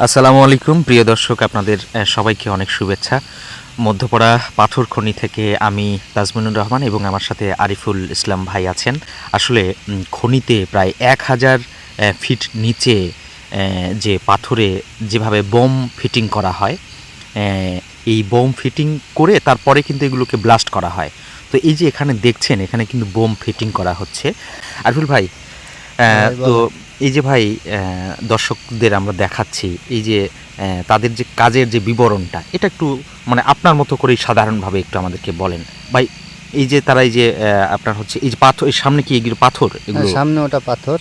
আসসালামু আলাইকুম। প্রিয় দর্শক আপনাদের সবাইকে অনেক শুভেচ্ছা। মধ্যপাড়া পাথর খনি থেকে আমি তাজমিনুর রহমান এবং আমার সাথে আরিফুল ইসলাম ভাই আছেন। আসলে খনিতে প্রায় এক হাজার ফিট নিচে যে পাথরে যেভাবে বোম ফিটিং করা হয় এই বোম ফিটিং করে তারপরে কিন্তু এগুলোকে ব্লাস্ট করা হয়। তো এই যে এখানে দেখছেন এখানে কিন্তু বোম ফিটিং করা হচ্ছে। আরিফুল ভাই হ্যাঁ, তো। এই যে ভাই দর্শকদের আমরা দেখাচ্ছি এই যে তাদের যে কাজের যে বিবরণটা এটা একটু মানে আপনার মতো করেই সাধারণভাবে একটু আমাদেরকে বলেন। ভাই এই যে তারা এই যে আপনার হচ্ছে এই যে পাথর এই সামনে কি এগুলো পাথর? এগুলো হ্যাঁ, সামনে ওটা পাথর।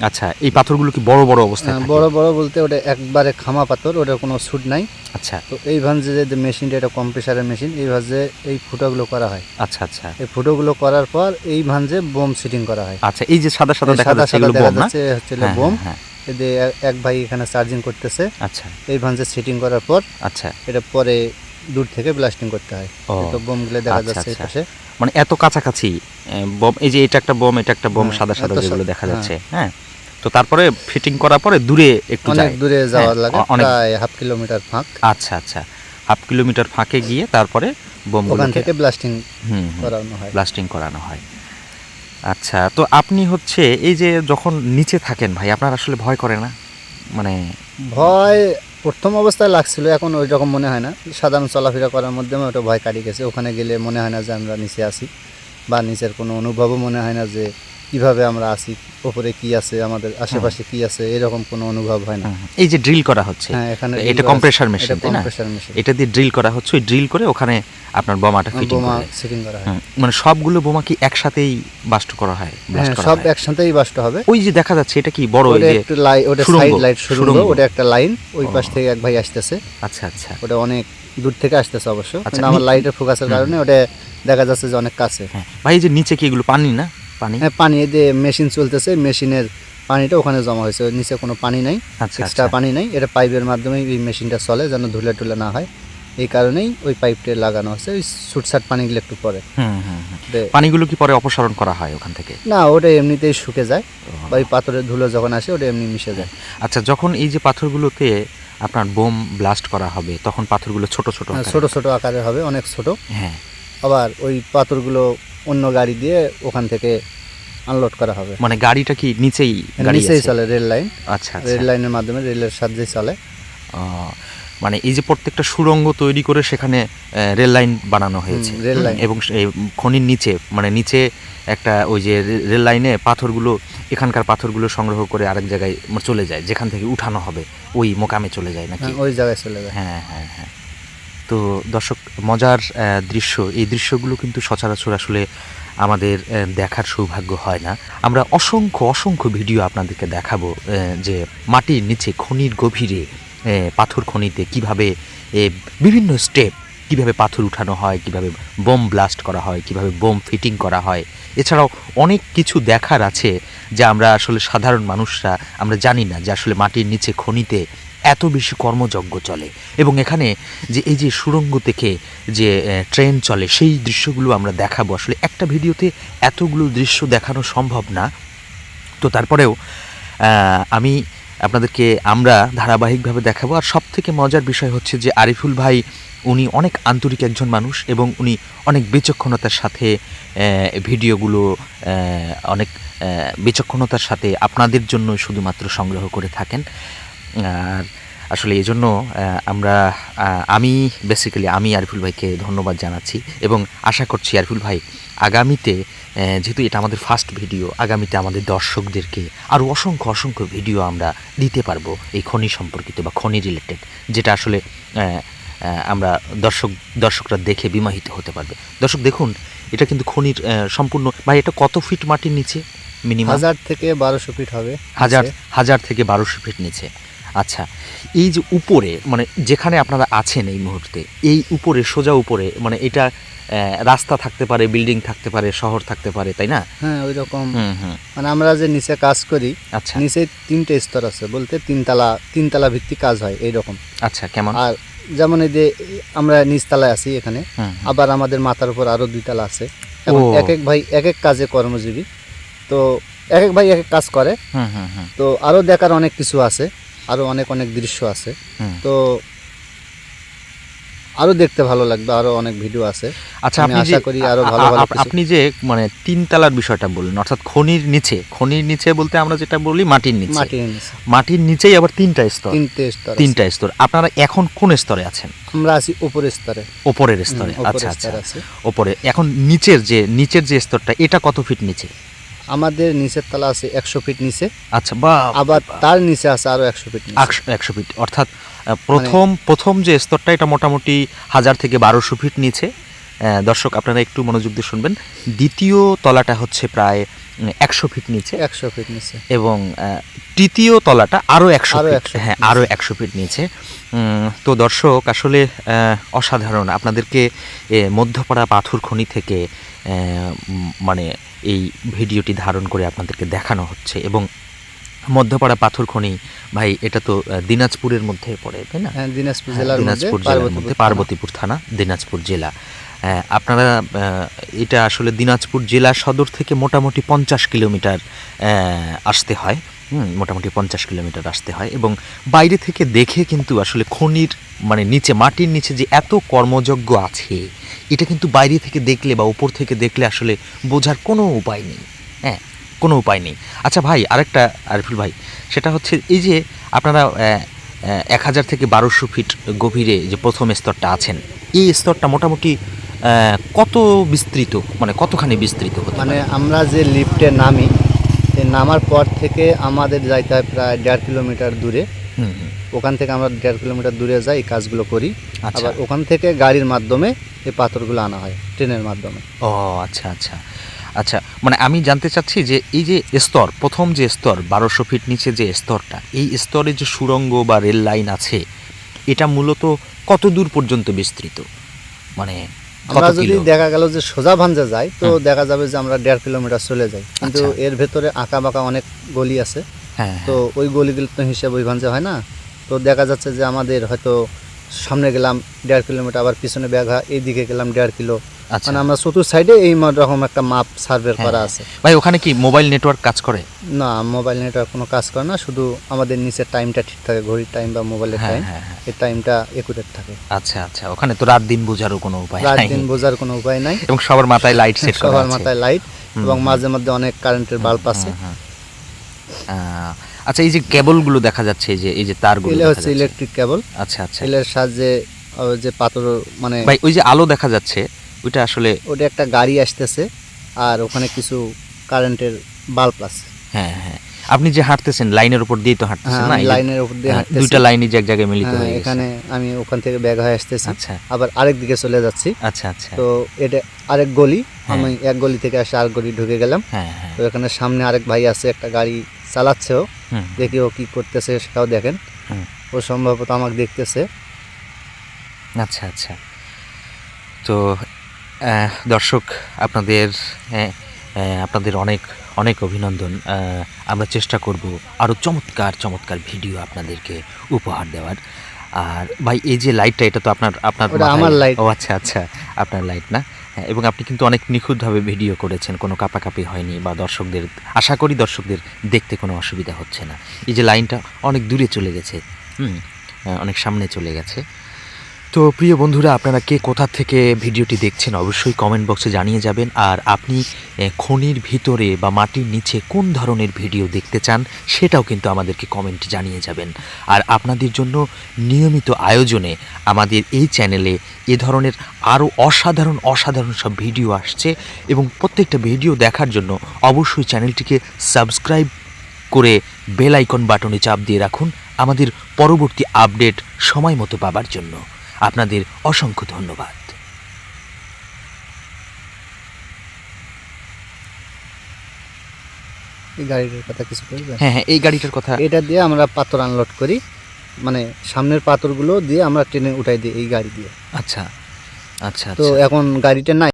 আচ্ছা এই পাথরগুলো কি বড় বড় অবস্থা আহ, বড় বড় বলতে ওটা একবারে খামা পাথর ওটার কোনো সুট নাই। আচ্ছা। তো এই ভাঞ্জে যে মেশিনটা এটা কম্প্রেসারের মেশিন এই ভাঞ্জে এই ফুটোগুলো করা হয়। আচ্ছা আচ্ছা। এই ফুটোগুলো করার পর এই ভাঞ্জে বোম সিটিং করা হয়। আচ্ছা এই যে সাদা সাদা দেখা যাচ্ছে এগুলো বোম না? হচ্ছে হ্যাঁ, বোম। হ্যাঁ, এতে এক- ভাই এখানে চার্জিং করতেছে। আচ্ছা। এই ভাঞ্জে সিটিং করার পর আচ্ছা। এটা পরে দূর থেকে ব্লাস্টিং করতে হয়। তো বোমগুলো দেখা আচ্ছা, যাচ্ছে এই আচ্ছা। পাশে। মানে এত কাছাকাছি বোম এই যে এটা একটা বোম এটা একটা বোম হ্যাঁ, সাদা সাদা যেগুলো দেখা হ্যাঁ। যাচ্ছে হ্যাঁ? তো তারপরে ফিটিং করার পরে দূরে একটু অনেক দূরে যাওয়ার লাগে প্রায় হাফ কিলোমিটার ফাঁক। আচ্ছা আচ্ছা। হাফ কিলোমিটার ফাঁকে গিয়ে তারপরে ওখান বোমগুলোকে থেকে ব্লাস্টিং করানো হয়। ব্লাস্টিং করানো হয়। আচ্ছা তো আপনি হচ্ছে এই যে যখন নিচে থাকেন ভাই আপনার আসলে ভয় করে না? মানে ভয় প্রথম অবস্থায় লাগছিল এখন ওই রকম মনে হয় না। সাধারণ চলাফেরা করার মাধ্যমে ওটা ভয় কাটিয়ে গেছে। ওখানে গেলে মনে হয় না যে আমরা নিচে আসি বা নিচের কোনো অনুভবও মনে হয় না যে কীভাবে আমরা আসি ওপরে কি আছে আমাদের আশেপাশে কি আছে এরকম কোনো অনুভব হয় না। এই যে ড্রিল করা হচ্ছে হ্যাঁ এখানে এটা compressor machine, তাই না? কম্প্রেসার মেশিন এটা দিয়ে ড্রিল করা হচ্ছে ওই ড্রিল করে ওখানে আপনার বোমাটা ফিটিং বোমা সেটিং করা হয়। মানে সবগুলো বোমা কি একসাথেই বাস্ট করা হয়? হ্যাঁ সব একসাথেই বাস্ট হবে। ওই যে দেখা যাচ্ছে এটা কি বড় ওই যে একটু লাইট ওটা সাইড লাইট সুরঙ্গ। ওটা একটা লাইন ওই পাশ থেকে এক ভাই আসতেছে। আচ্ছা আচ্ছা। ওটা অনেক দূর থেকে আসতেছে অবশ্য। আচ্ছা, আমার লাইটের ফোকাসের কারণে ওটা দেখা যাচ্ছে যে অনেক কাছে। হ্যাঁ। ভাই এই যে নিচে কি এগুলো পানি না? পানি? হ্যাঁ পানি এই যে মেশিন চলতেছে মেশিনের পানিটা ওখানে জমা হয়েছে নিচে কোনো পানি নাই আচ্ছা এক্সট্রা আচ্ছা পানি নাই এটা পাইপের মাধ্যমে এই মেশিনটা চলে যেন ধুলে টুলে না হয়। এই কারণেই ওই পাইপটা লাগানো আছে ওই ছুটছাট পানিগুলো একটু পরে। পানিগুলো কি পরে অপসারণ করা হয় ওখান থেকে? না ওটা এমনিতেই শুকে যায় ওই পাথরের ধুলো যখন আসে ওটা এমনি মিশে যায়। আচ্ছা যখন এই যে পাথরগুলোতে আপনার বোম ব্লাস্ট করা হবে তখন পাথরগুলো ছোট ছোট হ্যাঁ, ছোট ছোট আকারে হবে অনেক ছোট। হ্যাঁ। আবার ওই পাথরগুলো অন্য গাড়ি দিয়ে ওখান থেকে আনলোড করা হবে। মানে গাড়িটা কি নিচেই গাড়ি নিচেই চলে রেল লাইন। আচ্ছা রেল আচ্ছা লাইনের মাধ্যমে রেলের সাহায্যে চলে। মানে এই যে প্রত্যেকটা সুড়ঙ্গ তৈরি করে সেখানে রেল লাইন বানানো হয়েছে। Rail line. এবং খনির নিচে মানে নিচে একটা ওই যে রেল লাইনে পাথরগুলো এখানকার পাথরগুলো সংগ্রহ করে আরেক জায়গায় মানে চলে যায় যেখান থেকে উঠানো হবে ওই মোকামে চলে যায় নাকি? হ্যাঁ, ওই জায়গায় চলে যায়। হ্যাঁ হ্যাঁ হ্যাঁ। তো দর্শক, মজার দৃশ্য, এই দৃশ্যগুলো কিন্তু সচরাচর আসলে আমাদের দেখার সৌভাগ্য হয় না। আমরা অসংখ্য অসংখ্য ভিডিও আপনাদেরকে দেখাবো যে মাটির নিচে খনির গভীরে পাথর খনিতে কীভাবে বিভিন্ন স্টেপ কীভাবে পাথর উঠানো হয়, কীভাবে বোম ব্লাস্ট করা হয়, কীভাবে বোম ফিটিং করা হয়। এছাড়াও অনেক কিছু দেখার আছে যা আমরা আসলে সাধারণ মানুষরা, আমরা জানি না যে আসলে মাটির নিচে খনিতে এত বেশি কর্মযজ্ঞ চলে। এবং এখানে যে এই যে সুড়ঙ্গ থেকে যে ট্রেন চলে, সেই দৃশ্যগুলো আমরা দেখাবো। আসলে একটা ভিডিওতে এতগুলো দৃশ্য দেখানো সম্ভব না। তো তারপরেও আমি আপনাদেরকে আমরা ধারাবাহিকভাবে দেখাবো। আর সব থেকে মজার বিষয় হচ্ছে যে, আরিফুল ভাই উনি অনেক আন্তরিক একজন মানুষ এবং উনি অনেক বিচক্ষণতার সাথে ভিডিওগুলো অনেক বিচক্ষণতার সাথে আপনাদের জন্য শুধুমাত্র সংগ্রহ করে থাকেন। আর আসলে এই জন্য আমরা আমি বেসিক্যালি আমি আরিফুল ভাইকে ধন্যবাদ জানাচ্ছি এবং আশা করছি আরিফুল ভাই আগামীতে যেহেতু এটা আমাদের ফার্স্ট ভিডিও আগামীতে আমাদের দর্শকদেরকে আরও অসংখ্য অসংখ্য ভিডিও আমরা দিতে পারব এই খনি সম্পর্কিত বা খনি রিলেটেড যেটা আসলে আমরা দর্শক দর্শকরা দেখে বিমাহিত হতে পারবে। দর্শক দেখুন এটা কিন্তু খনির সম্পূর্ণ ভাই এটা কত ফিট মাটির নিচে? মিনিমাম হাজার থেকে বারোশো ফিট হবে। হাজার হাজার থেকে বারোশো ফিট নিচে। আচ্ছা এই যে উপরে মানে যেখানে আপনারা আছেন এই মুহূর্তে এই উপরে সোজা উপরে মানে এটা রাস্তা থাকতে পারে বিল্ডিং থাকতে পারে শহর থাকতে পারে তাই না? হ্যাঁ ওই রকম মানে আমরা যে নিচে কাজ করি আচ্ছা। নিচে তিনটে স্তর আছে বলতে তিনতলা তিনতলা ভিত্তিক কাজ হয় এইরকম। আচ্ছা কেমন? আর যেমন এই যে আমরা নিচতলায় আছি এখানে। আবার আমাদের মাথার উপর আরও দুইতলা আছে। এক এক ভাই এক এক কাজে কর্মজীবী। তো এক এক ভাই এক এক কাজ করে। হুম হুম হুম। তো আরও দেখার অনেক কিছু আছে। আরও অনেক অনেক দৃশ্য আছে। তো আরও দেখতে ভালো লাগবে আরও অনেক ভিডিও আছে। আচ্ছা আমি আপনি আশা করি আরও ভালো ভালো আপনি যে মানে তিনতলার বিষয়টা বললেন অর্থাৎ খনির নিচে খনির নিচে বলতে আমরা যেটা বলি মাটির নিচে। মাটির নিচে। মাটির নিচেই আবার তিনটা স্তর। তিনটে স্তর তিনটা স্তর। আপনারা এখন কোন স্তরে আছেন? আমরা আছি উপরের স্তরে। উপরের স্তরে। আচ্ছা আচ্ছা। উপরে। এখন নিচের যে নিচের যে স্তরটা এটা কত ফিট নিচে? আমাদের নিচের তলা আছে একশো ফিট নিচে। আচ্ছা বা আবার তার নিচে আছে আরও একশো ফিট একশো ফিট অর্থাৎ প্রথম মানে প্রথম যে স্তরটা এটা মোটামুটি হাজার থেকে বারোশো ফিট নিচে। দর্শক আপনারা একটু মনোযোগ দিয়ে শুনবেন। দ্বিতীয় তলাটা হচ্ছে প্রায় একশো ফিট নিচে। একশো ফিট নিচে। এবং তৃতীয় তলাটা আরও একশো আরও ফিট। 100 হ্যাঁ আরও একশো ফিট নিচে। তো দর্শক আসলে অসাধারণ। আপনাদেরকে মধ্যপাড়া পাথর খনি থেকে মানে এই ভিডিওটি ধারণ করে আপনাদেরকে দেখানো হচ্ছে। এবং মধ্যপাড়া পাথর খনি ভাই এটা তো দিনাজপুরের মধ্যে পড়ে তাই না? হ্যাঁ দিনাজপুর হ্যাঁ, জেলার মধ্যে দিনাজপুর জেলার মধ্যে পার্বতীপুর থানা। দিনাজপুর জেলা। আপনারা এটা আসলে দিনাজপুর জেলা সদর থেকে মোটামুটি পঞ্চাশ কিলোমিটার আসতে হয়। মোটামুটি পঞ্চাশ কিলোমিটার আসতে হয় এবং বাইরে থেকে দেখে কিন্তু আসলে খনির মানে নিচে মাটির নিচে যে এত কর্মযজ্ঞ আছে, এটা কিন্তু বাইরে থেকে দেখলে বা উপর থেকে দেখলে আসলে বোঝার কোনো উপায় নেই। হ্যাঁ কোনো উপায় নেই। আচ্ছা ভাই, আরেকটা, আরিফুল ভাই, সেটা হচ্ছে এই যে আপনারা এক হাজার থেকে বারোশো ফিট গভীরে যে প্রথম স্তরটা আছেন, এই স্তরটা মোটামুটি কত বিস্তৃত? মানে কতখানি বিস্তৃত মানে আমরা যে লিফটে নামি এই নামার পর থেকে আমাদের যাইতে হয় প্রায় দেড় কিলোমিটার দূরে। ওখান থেকে আমরা দেড় কিলোমিটার দূরে যাই এই কাজগুলো করি। আচ্ছা। আবার ওখান থেকে গাড়ির মাধ্যমে এই পাথরগুলো আনা হয় ট্রেনের মাধ্যমে। ও আচ্ছা আচ্ছা। আচ্ছা মানে আমি জানতে চাচ্ছি যে এই যে স্তর প্রথম যে স্তর বারোশো ফিট নিচে যে স্তরটা এই স্তরে যে সুড়ঙ্গ বা রেল লাইন আছে এটা মূলত কত দূর পর্যন্ত বিস্তৃত? মানে আমরা যদি দেখা গেল যে সোজা ভাঞ্জা যাই তো দেখা যাবে যে আমরা দেড় কিলোমিটার চলে যাই। কিন্তু আচ্ছা। এর ভেতরে আঁকা বাঁকা অনেক গলি আছে। হ্যাঁ তো ওই গলিগুলো তো হিসেবে ওই ভাঞ্জা হয় না। তো দেখা যাচ্ছে যে আমাদের হয়তো সামনে গেলাম দেড় কিলোমিটার আবার পিছনে ব্যাঘা এইদিকে গেলাম দেড় কিলো। মানে আমরা চতুর সাইডে এই রকম একটা মাপ সার্ভে হ্যাঁ, করা হ্যাঁ। আছে। ভাই ওখানে কি মোবাইল নেটওয়ার্ক কাজ করে? না মোবাইল নেটওয়ার্ক কোনো কাজ করে না শুধু আমাদের নিচের টাইমটা ঠিক থাকে ঘড়ির টাইম বা মোবাইলের টাইম হ্যাঁ হ্যাঁ। এই টাইমটা একুরেট থাকে। আচ্ছা আচ্ছা ওখানে তো রাত দিন বোঝারও কোনো উপায় রাত দিন বোঝার কোনো উপায় নাই। এবং সবার মাথায় লাইট সেট করা সবার মাথায় লাইট এবং মাঝে মধ্যে অনেক কারেন্টের বাল্ব আছে। আচ্ছা এই যে কেবলগুলো দেখা যাচ্ছে এই যে এই যে তারগুলো দেখা হচ্ছে ইলেকট্রিক কেবল আচ্ছা আচ্ছা। এলের সাহায্যে যে পাথর মানে ভাই ওই যে আলো দেখা যাচ্ছে ওইটা আসলে ওটা একটা গাড়ি আসতেছে আর ওখানে কিছু কারেন্টের বাল্ব আছে। হ্যাঁ হ্যাঁ। আপনি যে হাঁটতেছেন লাইনের উপর দিয়ে তো হাঁটতেছেন হ্যাঁ না? লাইনের উপর দিয়ে হ্যাঁ, হাঁটতেছি। দুইটা লাইনই যে এক জায়গায় মিলিত হ্যাঁ, হয়ে গেছে। এখানে আমি ওখান থেকে ব্যাগ হয়ে আসতেছি। আচ্ছা। আবার আরেক দিকে চলে যাচ্ছি। আচ্ছা আচ্ছা। তো এটা আরেক গলি। আমি এক গলি থেকে আসে আরেক গলি ঢুকে গেলাম। তো এখানে সামনে আরেক ভাই আছে একটা গাড়ি চালাচ্ছেও হুম, দেখি ও কি করতেছে সেটাও দেখেন। ও সম্ভবত আমাকে দেখতেছে। আচ্ছা আচ্ছা। তো দর্শক আপনাদের হ্যাঁ, আপনাদের অনেক অনেক অভিনন্দন। আমরা চেষ্টা করব আরও চমৎকার চমৎকার ভিডিও আপনাদেরকে উপহার দেওয়ার। আর ভাই এই যে লাইটটা এটা তো আপনার আপনার আমার লাইট ও আচ্ছা আচ্ছা আপনার লাইট না? হ্যাঁ, এবং আপনি কিন্তু অনেক নিখুঁতভাবে ভিডিও করেছেন কোনো কাপাকাপি হয়নি বা দর্শকদের আশা করি দর্শকদের দেখতে কোনো অসুবিধা হচ্ছে না। এই যে লাইনটা অনেক দূরে চলে গেছে হুম অনেক সামনে চলে গেছে। তো প্রিয় বন্ধুরা, আপনারা কে কোথা থেকে ভিডিওটি দেখছেন অবশ্যই কমেন্ট বক্সে জানিয়ে যাবেন। আর আপনি খনির ভিতরে বা মাটির নিচে কোন ধরনের ভিডিও দেখতে চান সেটাও কিন্তু আমাদেরকে কমেন্ট জানিয়ে যাবেন। আর আপনাদের জন্য নিয়মিত আয়োজনে আমাদের এই চ্যানেলে এ ধরনের আরও অসাধারণ অসাধারণ সব ভিডিও আসছে এবং প্রত্যেকটা ভিডিও দেখার জন্য অবশ্যই চ্যানেলটিকে সাবস্ক্রাইব করে বেল আইকন বাটনে চাপ দিয়ে রাখুন আমাদের পরবর্তী আপডেট সময় মতো পাবার জন্য। আপনাদের অসংখ্য ধন্যবাদ। এই গাড়িটার কথা কিছু বলবেন? হ্যাঁ হ্যাঁ এই গাড়িটার কথা এটা দিয়ে আমরা পাথর আনলোড করি। মানে সামনের পাথরগুলো দিয়ে আমরা ট্রেনে উঠাই দিই এই গাড়ি দিয়ে। আচ্ছা আচ্ছা তো আচ্ছা। এখন গাড়িটা নাই।